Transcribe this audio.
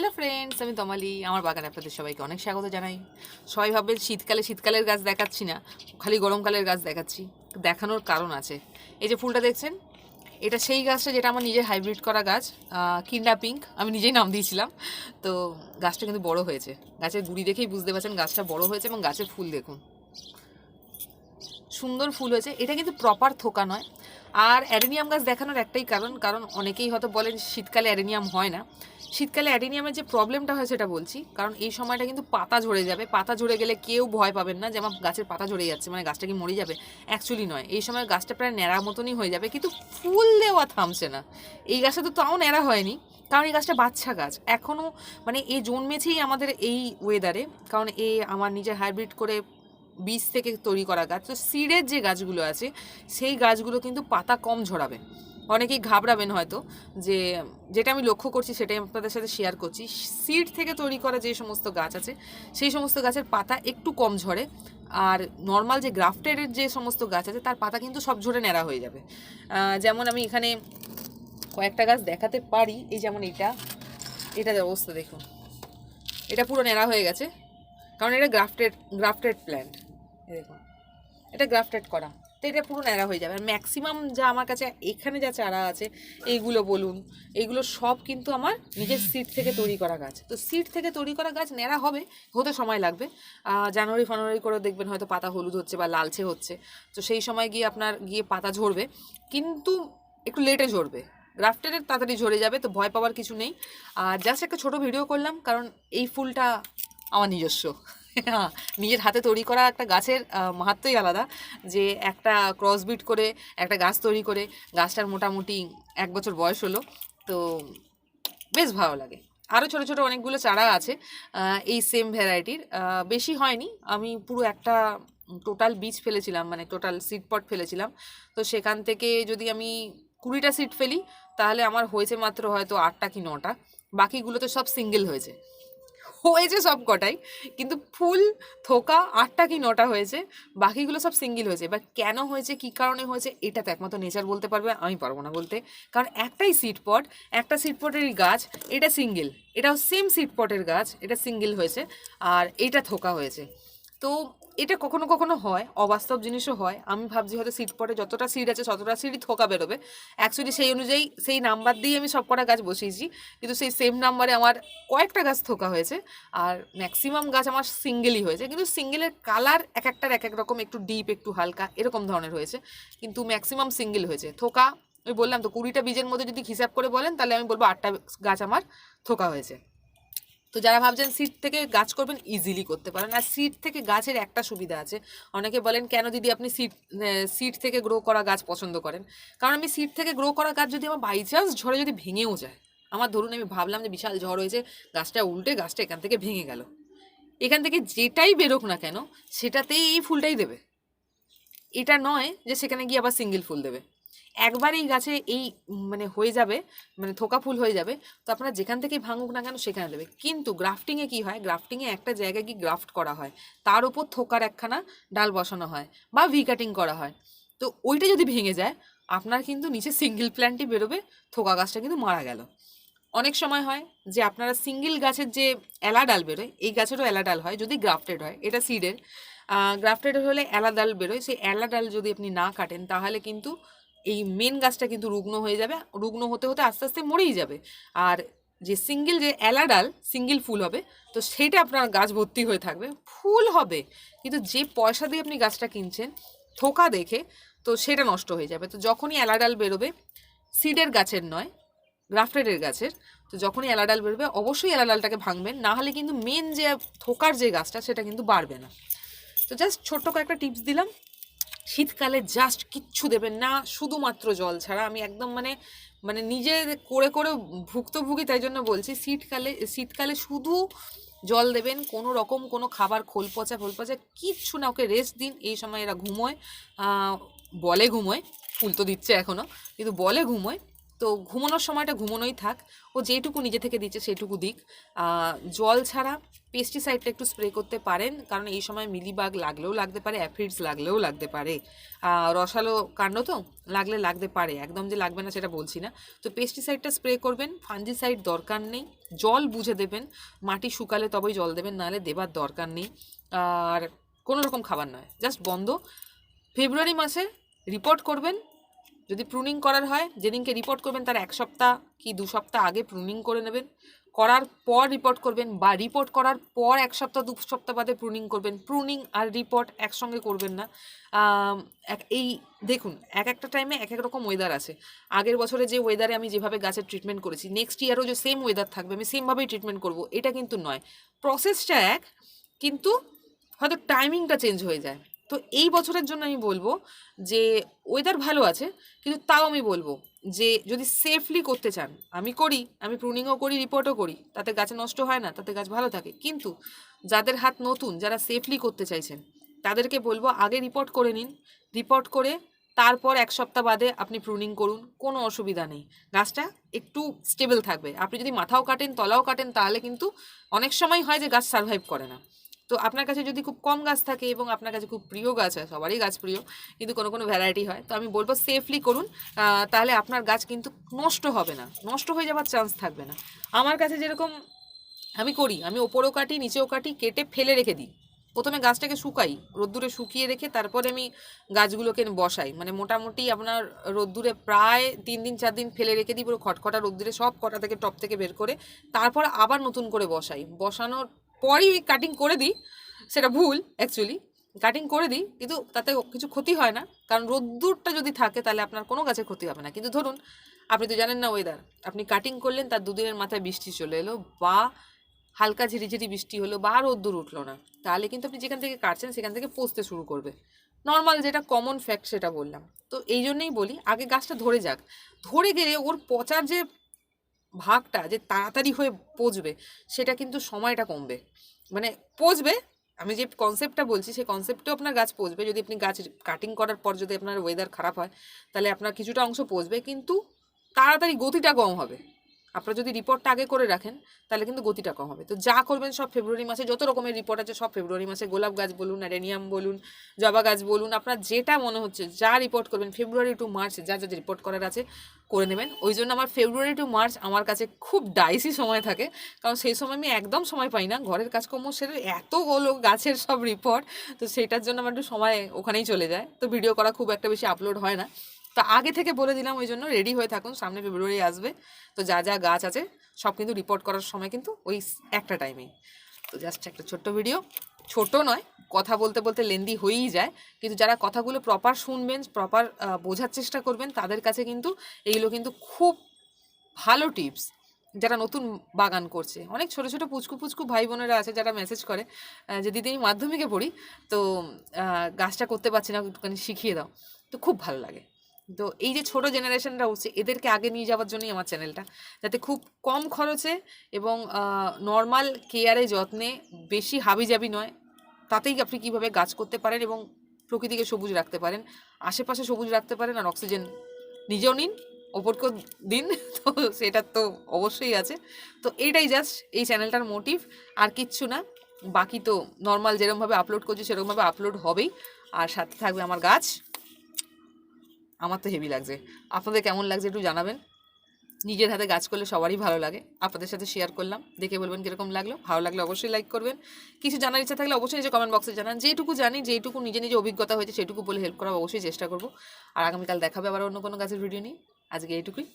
Hello friends আমি তমালি, আমার বাগানে আপনাদের সবাইকে অনেক স্বাগত জানাই। সবাই ভাববেন শীতকালে শীতকালের গাছ দেখাচ্ছি না, খালি গরমকালের গাছ দেখাচ্ছি। দেখানোর কারণ আছে। এই যে ফুলটা দেখছেন, এটা সেই গাছটা যেটা আমার নিজের হাইব্রিড করা গাছ কিন্ডা পিঙ্ক। আমি নিজেই নাম দিয়েছিলাম। তো গাছটা কিন্তু বড় হয়েছে। গাছের গুড়ি দেখেই বুঝতে পারছেন গাছটা বড় হয়েছে এবং গাছের ফুল দেখুন। সুন্দর ফুল হয়েছে। এটা কিন্তু প্রপার থোকা নয়। আর অ্যাডেনিয়াম গাছ দেখানোর একটাই কারণ কারণ অনেকেই হয়তো বলেন শীতকালে অ্যাডেনিয়াম হয় না। শীতকালে অ্যাডেনিয়ামের যে প্রবলেমটা হয় সেটা বলছি। কারণ এই সময়টা কিন্তু পাতা ঝরে যাবে। পাতা ঝরে গেলে কেউ ভয় পাবেন না যে আমার গাছের পাতা ঝরে যাচ্ছে মানে গাছটা কি মরে যাবে। অ্যাকচুয়ালি নয়। এই সময় গাছটা প্রায় ন্যাড়া মতনই হয়ে যাবে, কিন্তু ফুল দেওয়া থামছে না। এই গাছটা তো তাও ন্যাড়া হয়নি, কারণ এই গাছটা বাচ্চা গাছ। এখনও মানে এ জন্মেছেই আমাদের এই ওয়েদারে কারণ এ আমার নিজের হাইব্রিড করে বীজ থেকে তৈরি করা গাছ। তো সিডের যে গাছগুলো আছে, সেই গাছগুলো কিন্তু পাতা কম ঝরাবে। অনেকেই ঘাবড়াবেন হয়তো যে যেটা আমি লক্ষ্য করছি সেটাই আপনাদের সাথে শেয়ার করছি। সিড থেকে তৈরি করা যে সমস্ত গাছ আছে, সেই সমস্ত গাছের পাতা একটু কম ঝরে আর নর্মাল যে গ্রাফটেডের যে সমস্ত গাছ আছে তার পাতা কিন্তু সব ঝরে ন্যাড়া হয়ে যাবে। যেমন আমি এখানে কয়েকটা গাছ দেখাতে পারি, এই যেমন এটা, এটার অবস্থা দেখুন। এটা পুরো ন্যাড়া হয়ে গেছে, কারণ এটা গ্রাফটেড গ্রাফটেড প্ল্যান্ট দেখুন। এটা গ্রাফটেড করা। তো এটা পুরো ন্যাড়া হয়ে যাবে। আর ম্যাক্সিমাম যা আমার কাছে এখানে যা চারা আছে, এইগুলো বলুন, এইগুলো সব কিন্তু আমার নিজের সিট থেকে তৈরি করা গাছ। তো সিট থেকে তৈরি করা গাছ ন্যাড়া হবে, হতে সময় লাগবে। জানুয়ারি ফানুয়ারি করে দেখবেন হয়তো পাতা হলুদ হচ্ছে বা লালচে হচ্ছে। তো সেই সময় গিয়ে আপনার গিয়ে পাতা ঝরবে, কিন্তু একটু লেটে ঝরবে। গ্রাফটেডের তাড়াতাড়ি ঝরে যাবে, তো ভয় পাওয়ার কিছু নেই। আর জাস্ট একটা ছোট ভিডিও করলাম, কারণ এই ফুলটা আমার নিজস্ব। নিজের হাতে তৈরি করা একটা গাছের আহ, মাহাত্ম্যই আলাদা। যে একটা ক্রসবিট করে একটা গাছ তৈরি করে গাছটার মোটামুটি এক বছর বয়স হলো। তো বেশ ভালো লাগে। আরও ছোট ছোট অনেকগুলো চারা আছে এই সেম ভ্যারাইটির বেশি হয়নি। আমি পুরো একটা টোটাল বীজ ফেলেছিলাম মানে টোটাল সিড পট ফেলেছিলাম। তো সেখান থেকে যদি আমি কুড়িটা সিট ফেলি তাহলে আমার হয়েছে মাত্র হয়তো আটটা কি নটা। বাকিগুলো তো সব সিঙ্গেল হয়েছে। হয়েছে সব কটাই, কিন্তু ফুল, থোকা, আটটা কি নটা হয়েছে, বাকিগুলো সব সিঙ্গেল হয়েছে। এবার কেন হয়েছে, কি কারণে হয়েছে, এটা তো একমাত্র নেচার বলতে পারবে, আমি পারব না বলতে। কারণ একটাই সিট পট একটা সিট পটেরই গাছ, এটা সিঙ্গেল এটাও সেম সিট পটের গাছ, এটা সিঙ্গেল হয়েছে, আর এটা থোকা হয়েছে। তো এটা কখনো কখনো হয়, অবাস্তব জিনিসও হয়। আমি ভাবছি হয়তো সিট পটে যতটা সিট আছে ততটা সিটই থোকা বেরোবে। অ্যাকচুয়ালি সেই অনুযায়ী সেই নাম্বার দিয়ে আমি সব কটা গাছ বসিয়েছি। কিন্তু সেই সেম নাম্বারে আমার কয়েকটা গাছ থোকা হয়েছে। আর ম্যাক্সিমাম গাছ আমার সিঙ্গেলই হয়েছে। কিন্তু সিঙ্গেলের কালার এক একটার এক এক রকম একটু ডিপ একটু হালকা এরকম ধরনের হয়েছে। কিন্তু ম্যাক্সিমাম সিঙ্গেল হয়েছে। থোকা ওই বললাম তো কুড়িটা বীজের মধ্যে যদি হিসাব করে বলেন তাহলে আমি বলব আটটা গাছ আমার থোকা হয়েছে। তো যারা ভাবছেন সিট থেকে গাছ করবেন ইজিলি করতে পারেন। আর সিট থেকে গাছের একটা সুবিধা আছে। অনেকে বলেন, কেন দিদি আপনি সিট সিট থেকে গ্রো করা গাছ পছন্দ করেন? কারণ আমি সিট থেকে গ্রো করা গাছ যদি আমার বাই চান্স ঝড়ে যদি ভেঙেও যায়, আমার ধরুন আমি ভাবলাম যে বিশাল ঝড় হয়েছে, গাছটা উল্টে গাছটা এখান থেকে ভেঙে গেল। এখান থেকে যেটাই বেরোক না কেন, সেটাতেই এই ফুলটাই দেবে। এটা নয় যে সেখানে গিয়ে আবার সিঙ্গেল ফুল দেবে। একবার এই গাছে এই মানে হয়ে যাবে মানে থোকা ফুল হয়ে যাবে, তো আপনারা যেখান থেকে ভাঙুক না কেন সেখানে দেবে। কিন্তু গ্রাফটিংয়ে কি হয়? গ্রাফটিংয়ে একটা জায়গায় গিয়ে গ্রাফট করা হয়। তার উপর থোকার একখানা ডাল বসানো হয় বা ভি কাটিং করা হয়। তো ওইটা যদি ভেঙে যায়, আপনার কিন্তু নিচে সিঙ্গেল প্ল্যান্টই বেরোবে, থোকা গাছটা কিন্তু মারা গেল। অনেক সময় হয় যে আপনারা সিঙ্গেল গাছের যে এলা ডাল বেরোয়, এই গাছেরও এলা ডাল হয় যদি গ্রাফটেড হয়, এটা সিডের। গ্রাফটেড হলে এলা ডাল বেরোয়। সেই এলা ডাল যদি আপনি না কাটেন, তাহলে কিন্তু এই মেন গাছটা কিন্তু রুগ্ন হয়ে যাবে। রুগ্ন হতে হতে আস্তে আস্তে মরেই যাবে। আর যে সিঙ্গেল যে এলা ডাল সিঙ্গেল ফুল হবে, তো সেটা আপনার গাছ ভর্তি হয়ে থাকবে। ফুল হবে, কিন্তু যে পয়সা দিয়ে আপনি গাছটা কিনছেন, থোকা দেখে, তো সেটা নষ্ট হয়ে যাবে। তো যখনই এলা ডাল বেরোবে, সিডের গাছের নয়, গ্রাফটেডের গাছের, তো যখনই এলা ডাল বেরোবে, অবশ্যই এলা ডালটাকে ভাঙবেন। না হলে কিন্তু মেন যে থোকার যে গাছটা, সেটা কিন্তু বাড়বে না। তো জাস্ট ছোট্ট কয়েকটা টিপস দিলাম। শীতকালে জাস্ট কিচ্ছু দেবেন না, শুধুমাত্র জল ছাড়া। আমি একদম মানে মানে নিজে করে করে ভুক্তভোগী, তাই জন্য বলছি, শীতকালে শীতকালে শুধু জল দেবেন, কোনো রকম কোনো খাবার খোল পচা খোল পচা কিচ্ছু না। ওকে রেস্ট দিন, এই সময় এরা ঘুমোয়। বলে ঘুমোয়, ফুল তো দিচ্ছে এখনও কিন্তু বলে ঘুমোয়। তো ঘুমানোর সময়টা ঘুমানোই থাক। ও যেটুকু নিজে থেকে দিচ্ছে সেটুকু দিক। জল ছাড়া পেস্টিসাইডটা একটু স্প্রে করতে পারেন, কারণ এই সময় মিলিবাগ লাগলেও লাগতে পারে অ্যাফিডস লাগলেও লাগতে পারে। রসালো কাণ্ড তো লাগলে লাগতে পারে, একদম যে লাগবে না সেটা বলছি না। তো পেস্টিসাইডটা স্প্রে করবেন ফাঞ্জিসাইড দরকার নেই, জল বুঝে দেবেন, মাটি শুকালে তবেই জল দেবেন, নাহলে দেবার দরকার নেই। আর কোনো রকম খাবার নয় জাস্ট বন্ধ। ফেব্রুয়ারি মাসে রিপোর্ট করবেন যদি প্রুনিং করার হয়, যেদিনকে রিপোর্ট করবেন তার এক সপ্তাহ কি দু সপ্তাহ আগে প্রুনিং করে নেবেন। করার পর রিপোর্ট করবেন বা রিপোর্ট করার পর এক সপ্তাহ, দু সপ্তাহ বাদে প্রুনিং করবেন। প্রুনিং আর রিপোর্ট একসঙ্গে করবেন না। এক, এই দেখুন, এক একটা টাইমে এক এক রকম ওয়েদার আছে। আগের বছরে যে ওয়েদারে আমি যেভাবে গাছের ট্রিটমেন্ট করেছি নেক্সট ইয়ারও যে সেম ওয়েদার থাকবে, আমি সেমভাবেই ট্রিটমেন্ট করব, এটা কিন্তু নয়। প্রসেসটা এক, কিন্তু হয়তো টাইমিংটা চেঞ্জ হয়ে যায়। তো এই বছরের জন্য আমি বলব যে ওয়েদার ভালো আছে, কিন্তু তাও আমি বলব যে যদি সেফলি করতে চান, আমি করি, আমি প্রুনিংও করি রিপোর্টও করি, তাতে গাছ নষ্ট হয় না, তাতে গাছ ভালো থাকে। কিন্তু যাদের হাত নতুন, যারা সেফলি করতে চাইছেন, তাদেরকে বলব আগে রিপোর্ট করে নিন রিপোর্ট করে তারপর এক সপ্তাহ বাদে আপনি প্রুনিং করুন, কোনো অসুবিধা নেই। গাছটা একটু স্টেবল থাকবে। আপনি যদি মাথাও কাটেন, তলাও কাটেন, তাহলে কিন্তু অনেক সময় হয় যে গাছ সার্ভাইভ করে না। তো আপনার কাছে যদি খুব কম গাছ থাকে এবং আপনার কাছে খুব প্রিয় গাছ হয়, সবারই গাছ প্রিয়, কিন্তু কোনো কোনো ভ্যারাইটি হয়, তো আমি বলব সেফলি করুন তাহলে আপনার গাছ কিন্তু নষ্ট হবে না, নষ্ট হয়ে যাওয়ার চান্স থাকবে না। আমার কাছে যেরকম আমি করি, আমি ওপরেও কাটি, নিচেও কাটি, কেটে ফেলে রেখে দিই। প্রথমে গাছটাকে শুকাই, রোদ্দুরে শুকিয়ে রেখে তারপরে আমি গাছগুলোকে বসাই। মানে মোটামুটি আপনার রোদ্দুরে প্রায় তিন দিন, চার দিন ফেলে রেখে দিই, পুরো খটখটা রোদ্দুরে সব কটা থেকে টপ থেকে বের করে, তারপর আবার নতুন করে বসাই। বসানোর পরই ওই কাটিং করে দিই, সেটা ভুল অ্যাকচুয়ালি কাটিং করে দিই, কিন্তু তাতে কিছু ক্ষতি হয় না। কারণ রোদ্দুরটা যদি থাকে, তাহলে আপনার কোনো গাছের ক্ষতি হবে না। কিন্তু ধরুন, আপনি তো জানেন না ওয়েদার আপনি কাটিং করলেন, তার দুদিনের মাথায় বৃষ্টি চলে এলো, বা হালকা ঝিরিঝিরি বৃষ্টি হলো, বা রোদ্দুর উঠল না, তাহলে কিন্তু আপনি যেখান থেকে কাটছেন, সেখান থেকে পচতে শুরু করবে। নর্মাল যেটা কমন ফ্যাক্ট সেটা বললাম। তো এই জন্যেই বলি, আগে গাছটা ধরে যাক। ধরে গেলে ওর পচার যে ভাগটা যে তাড়াতাড়ি হয়ে পচবে, সেটা কিন্তু সময়টা কমবে। মানে পচবে, আমি যে কনসেপ্টটা বলছি, সেই কনসেপ্টেও আপনার গাছ পচবে। যদি আপনি গাছ কাটিং করার পর যদি আপনার ওয়েদার খারাপ হয়, তাহলে আপনার কিছুটা অংশ পচবে, কিন্তু তাড়াতাড়ি গতিটা কম হবে। আপনারা যদি রিপোর্টটা আগে করে রাখেন, তাহলে কিন্তু গতিটা কম হবে। তো যা করবেন সব ফেব্রুয়ারি মাসে, যত রকমের রিপোর্ট আছে সব ফেব্রুয়ারি মাসে। গোলাপ গাছ বলুন অ্যাডেনিয়াম বলুন, জবা গাছ বলুন, আপনার যেটা মনে হচ্ছে, যা রিপোর্ট করবেন ফেব্রুয়ারি টু মার্চ যা যা রিপোর্ট করার আছে, করে নেবেন। ওই জন্য আমার ফেব্রুয়ারি টু মার্চ আমার কাছে খুব ডাইসি সময় থাকে, কারণ সেই সময় আমি একদম সময় পাই না। ঘরের কাজকর্ম সেরে এতগুলো গাছের সব রিপোর্ট তো সেটার জন্য আমার একটু সময় ওখানেই চলে যায়। তো ভিডিও করা খুব একটা বেশি আপলোড হয় না। তো আগে থেকে বলে দিলাম, ওই জন্য রেডি হয়ে থাকুন, সামনে ফেব্রুয়ারি আসবে। তো যা যা গাছ আছে, সব কিন্তু রিপোর্ট করার সময় কিন্তু ওই একটা টাইমেই তো জাস্ট একটা ছোট্ট ভিডিও ছোট নয়, কথা বলতে বলতে লেন্দি হয়েই যায়। কিন্তু যারা কথাগুলো প্রপার শুনবেন প্রপার বোঝার চেষ্টা করবেন, তাদের কাছে কিন্তু এইগুলো কিন্তু খুব ভালো টিপস যারা নতুন বাগান করছে, অনেক ছোট ছোট পুচকু পুচকু ভাই বোনেরা আছে যারা মেসেজ করে যে, দিদি, আমি মাধ্যমিকে পড়ি, তো গাছটা করতে পারছি না, একটুখানি শিখিয়ে দাও। তো খুব ভালো লাগে। তো এই যে ছোট জেনারেশনরা হচ্ছে, এদেরকে আগে নিয়ে যাওয়ার জন্যই আমার চ্যানেলটা যাতে খুব কম খরচে এবং নর্মাল কেয়ারে যত্নে বেশি হাবিজাবি নয়, তাতেই আপনি কীভাবে গাছ করতে পারেন এবং প্রকৃতিকে সবুজ রাখতে পারেন। আশেপাশে সবুজ রাখতে পারেন আর অক্সিজেন নিজেও নিন, ওপরকেও দিন, তো সেটা তো অবশ্যই আছে। তো এইটাই জাস্ট এই চ্যানেলটার মোটিভ আর কিচ্ছু না, বাকি তো নর্মাল যেরকমভাবে আপলোড করছি সেরকমভাবে আপলোড হবেই, আর সাথে থাকবে আমার গাছ। আমার তো হেভি লাগছে। আপনাদের কেমন লাগছে একটু জানাবেন। নিজের হাতে গাছ করলে সবারই ভালো লাগে। আপনাদের সাথে শেয়ার করলাম। দেখে বলবেন কীরকম লাগল। ভালো লাগলে অবশ্যই লাইক করবেন। কিছু জানার ইচ্ছা থাকলে অবশ্যই নিজে কমেন্ট বক্সে জানান। যেটুকু জানি, যেটুকু নিজে নিজে অভিজ্ঞতা হয়েছে, সেটুকু বলে হেল্প করা অবশ্যই চেষ্টা করব। আর আগামীকাল দেখাবে আবার অন্য কোনো গাছের ভিডিও নিয়ে। আজকে এইটুকুই।